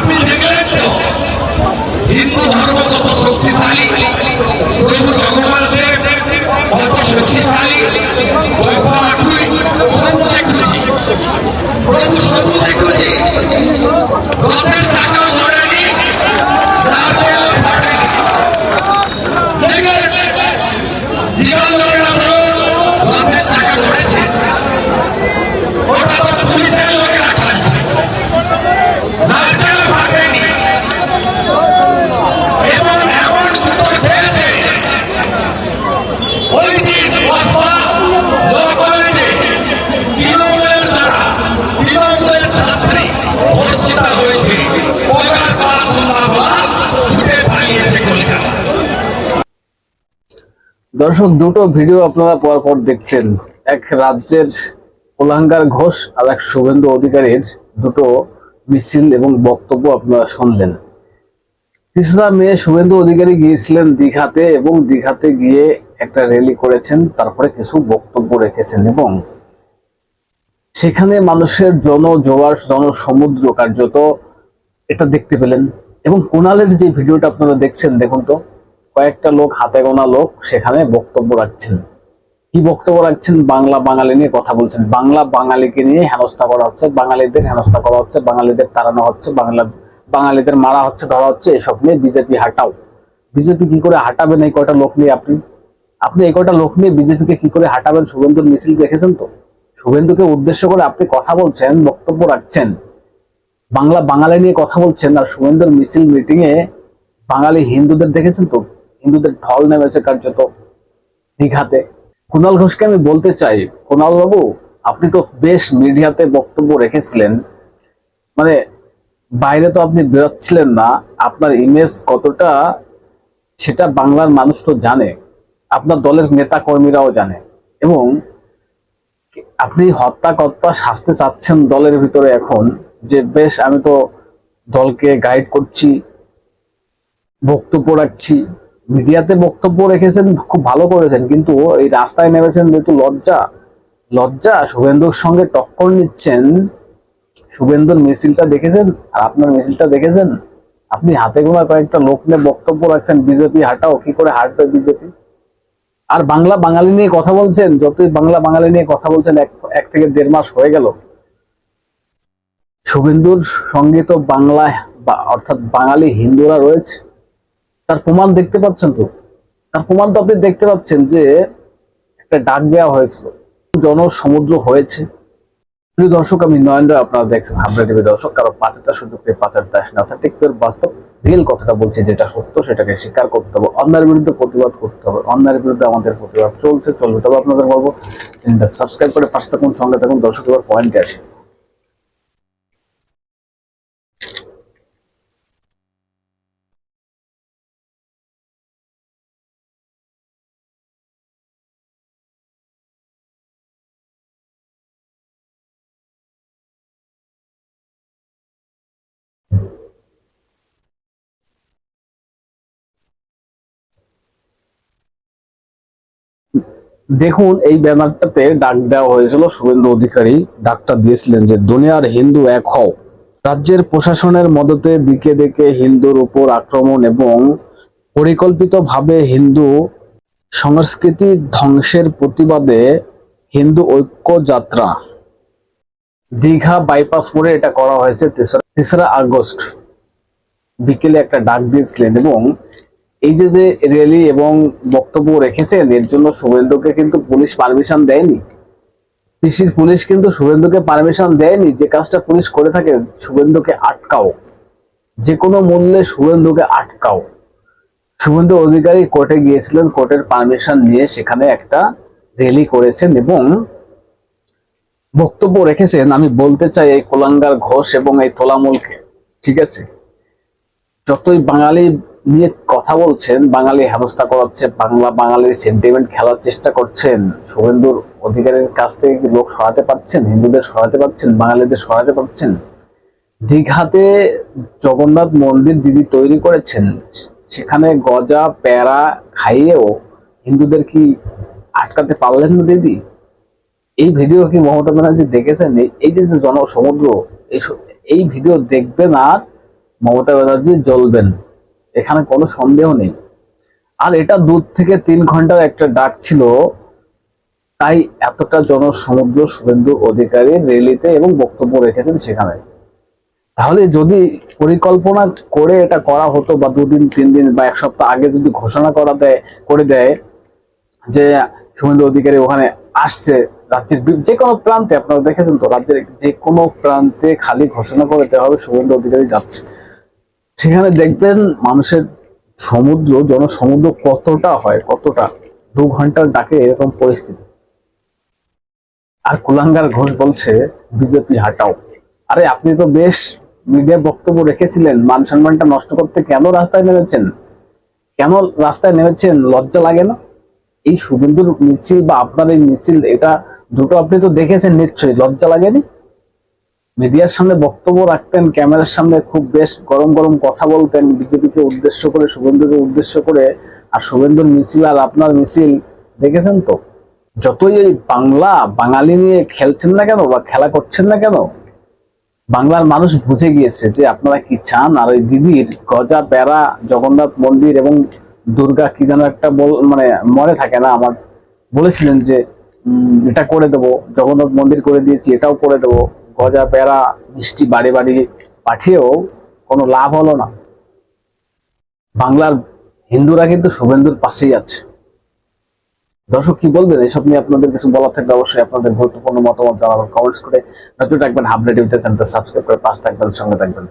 আপনি দেখলেন তো, হিন্দু ধর্ম কত শক্তিশালী, প্রভু ভগবান দেব কত শক্তিশালী প্রভু আঠুই সবু দেখেছি প্রভু সবু দেখেছি দর্শক, দুটো ভিডিও আপনারা পর পর দেখছেন। এক রাজ্যের কুলাঙ্গার ঘোষ আর এক শুভেন্দু অধিকারীর দুটো মিছিল এবং বক্তব্য আপনারা শুনলেন। তেসরা মে শুভেন্দু অধিকারী গিয়েছিলেন দীঘাতে এবং দীঘাতে গিয়ে একটা র্যালি করেছেন, তারপরে কিছু বক্তব্য রেখেছেন এবং সেখানে মানুষের জনজোয়ার জনসমুদ্র কার্যত এটা দেখতে পেলেন এবং কোনালের যে ভিডিওটা আপনারা দেখছেন, দেখুন তো। কয়েকটা লোক, হাতে গোনা লোক সেখানে বক্তব্য রাখছেন। কি বক্তব্য রাখছেন? বাংলা বাঙালি নিয়ে কথা বলছেন। বাংলা বাঙালিকে নিয়ে হেনস্থা করা হচ্ছে, বাঙালিদের হেনস্থা করা হচ্ছে, বাঙালিদের তাড়ানো হচ্ছে, বাংলা, বাঙালিদের মারা হচ্ছে, ধরা হচ্ছে, এসব নিয়ে বিজেপি হাঁটাও। বিজেপি কি করে হাঁটাবেন এই কয়টা লোক নিয়ে আপনি? আপনি এই কয়টা লোক নিয়ে বিজেপিকে কি করে হাঁটাবেন? শুভেন্দুর মিছিল দেখেছেন তো? শুভেন্দুকে উদ্দেশ্য করে আপনি কথা বলছেন, বক্তব্য রাখছেন। বাংলা বাঙালি নিয়ে কথা বলছেন আর শুভেন্দুর মিছিল মিটিং এ বাঙালি হিন্দুদের দেখেছেন তো? হিন্দুদের ঢল নেমেছে কার্যত দীঘাতে। কুণাল ঘোষকে আমি বলতে চাই, কুণাল বাবু, আপনি তো বেশ মিডিয়াতে বক্তব্য রেখেছিলেন। মানে বাইরে তো আপনি বেরোচ্ছিলেন না, আপনার ইমেজ কতটা সেটা বাংলার মানুষ তো জানে, আপনার দলের নেতা কর্মীরাও জানে। এবং আপনি হত্যাকর্তা শাস্তি চাচ্ছেন দলের ভিতরে এখন, যে বেশ আমি তো দলকে গাইড করছি, বক্তব্য রাখছি। মিডিয়াতে বক্তব্য রেখেছেন, খুব ভালো করেছেন, কিন্তু এই রাস্তায় নেমেছেন যেহেতু লজ্জা লজ্জা, শুভেন্দুর সঙ্গে টক্কর নিচ্ছেন। শুভেন্দুর মিছিলটা দেখেছেন? আর আপনার মিছিলটা দেখেছেন? আপনি হাতে গোনা কয়েকটা লোক নিয়ে বক্তব্য রাখছেন, বিজেপি হাঁটাও, কি করে হাঁটবে বিজেপি? আর বাংলা বাঙালি নিয়ে কথা বলছেন, যতই বাংলা বাঙালি নিয়ে কথা বলছেন, এক থেকে দেড় মাস হয়ে গেল। শুভেন্দুর সঙ্গে তো বাংলায় অর্থাৎ বাঙালি হিন্দুরা রয়েছে। তার প্রমাণ দেখতে পাচ্ছেন তো? তার প্রমাণ তো আপনি দেখতে পাচ্ছেন যে একটা ডাক দেওয়া হয়েছিল। জনসমুদ্র হয়েছে। প্রিয় দর্শক, আমি নয়ন রায় আপনারা দেখছেন হাবড়া টিভি দর্শক। কারও পাঁচটা সুযোগ থেকে পাঁচের দাস না পিওর বাস্তব রিয়েল কথাটা বলছি, যেটা সত্য, সেটাকে স্বীকার করতে হবে। অন্যায়ের বিরুদ্ধে প্রতিবাদ করতে হবে। অন্যায়ের বিরুদ্ধে আমাদের প্রতিবাদ চলছে, চলবে। তবে আপনাদের বলব, চ্যানেলটা সাবস্ক্রাইব করে পাশে থাকুন, সঙ্গে থাকুন। দর্শক, এবার পয়েন্টে আসি। দেখুন, এই ব্যানারটাতে ডাক দেওয়া হয়েছিল শুভেন্দু অধিকারী। ডাকটা দিয়েছিলেন যে, দুনিয়ার হিন্দু এক হও। রাজ্যের প্রশাসনের মদতে দিকে দিকে হিন্দুর উপর আক্রমণ এবং পরিকল্পিতভাবে হিন্দু সংস্কৃতি ধ্বংসের প্রতিবাদে হিন্দু ঐক্য যাত্রা। দীঘা বাইপাস মোড়ে এটা করা হয়েছে তেসরা আগস্ট। বিকেলে একটা ডাক দিয়েছিলেন এবং এই যে যে র্যালি এবং বক্তব্য রেখেছেন, এর জন্য শুভেন্দুকে কিন্তু পুলিশ পারমিশন দেয়নি। পিসির পুলিশ কিন্তু শুভেন্দুকে পারমিশন দেয়নি, যে কাজটা পুলিশ করে থাকে, শুভেন্দুকে আটকাও। যে কোনো মূল্যে শুভেন্দুকে আটকাও। শুভেন্দু অধিকারী কোর্টে গিয়েছিলেন কোর্টের পারমিশন নিয়ে সেখানে একটা র্যালি করেছেন এবং বক্তব্য রেখেছেন, আমি বলতে চাই এই কোলাঙ্গার ঘোষ এবং এই তোলামূলকে, ঠিক আছে? যতই বাঙালি নিয়ে কথা বলছেন, বাঙালি হেনস্থা করাচ্ছে, বাংলা, বাঙালির সেন্টিমেন্ট খেলার চেষ্টা করছেন। শুভেন্দুর অধিকারের কাছ থেকে লোক সরাতে পারছেন? হিন্দুদের সরাতে পারছেন? বাঙালিদের সরাতে পারছেন? দীঘাতে জগন্নাথ মন্দির দিদি তৈরি করেছেন। সেখানে গজা, প্যারা খাইয়েও হিন্দুদের কি আটকাতে পারলেন না দিদি? এই ভিডিও কি মমতা ব্যানার্জি দেখেছেন? এই- যে জনসমুদ্র এই ভিডিও দেখবেন আর মমতা ব্যানার্জি জ্বলবেন। এখানে কোনো সন্দেহ নেই। আর এটা দূর থেকে তিন ঘণ্টার একটা ডাক ছিল, তাই এতটা জনসমুদ্র শুভেন্দু অধিকারী রেলিতে এবং বক্তব্য রেখেছেন সেখানে। তাহলে যদি পরিকল্পনা করে এটা করা হতো বা দুদিন, তিন দিন বা এক সপ্তাহ আগে যদি ঘোষণা করা দেয়, করে দেয় যে শুভেন্দু অধিকারী ওখানে আসছে রাজ্যের যে কোনো প্রান্তে, আপনারা দেখেছেন তো, রাজ্যের যে কোনো প্রান্তে খালি ঘোষণা করে দেওয়া হবে শুভেন্দু অধিকারী যাচ্ছে। সেখানে দেখবেন মানুষের সমুদ্র, জনসমুদ্র কতটা হয়, কতটা? দু ঘণ্টার ডাকে এরকম পরিস্থিতি। আর কুলাঙ্গার ঘোষ বলছে, বিজেপি, হাটাও। আরে, আপনি তো বেশ মিডিয়া বক্তব্য রেখেছিলেন, মান সম্মানটা নষ্ট করতে কেন রাস্তায় নেমেছেন? কেন রাস্তায় নেমেছেন? লজ্জা লাগে না? এই শুভেন্দুর মিছিল বা আপনার এই মিছিল, এটা দুটো আপনি তো দেখেছেন নিশ্চয়ই, লজ্জা লাগেনি? মিডিয়ার সামনে বক্তব্য রাখতেন, ক্যামেরার সামনে খুব বেশ গরম গরম কথা বলতেন, বিজেপিকে উদ্দেশ্য করে, শুভেন্দুকে উদ্দেশ্য করে, আর শুভেন্দুর মিছিল আর আপনার মিছিল, দেখেছেন তো? যতই এই বাংলা, বাঙালি নিয়ে খেলছেন না কেন বা খেলা করছেন না কেন, বাংলার মানুষ বুঝে গিয়েছে যে আপনারা কি চান? আর ওই দিদির গজা প্যারা জগন্নাথ মন্দির এবং দুর্গা কি যেন একটা বল মানে মনে থাকে না আমার। বলেছিলেন যে এটা করে দেবো, জগন্নাথ মন্দির করে দিয়েছি, এটাও করে দেব। গজা, প্যারা, মিষ্টি বাড়ি বাড়ি পাঠিয়েও কোনো লাভ হলো না। বাংলার হিন্দুরা কিন্তু শুভেন্দুর পাশেই আছে। দর্শক, কি বলবেন? এসব নিয়ে আপনাদের কিছু বলার থাকলে অবশ্যই আপনাদের গুরুত্বপূর্ণ মতামত জানাবেন। কমেন্টস করে নজর রাখবেন। হাবলেটিভিতে চ্যানেলটা সাবস্ক্রাইব করে পাশ থাকবেন, সঙ্গে থাকবেন।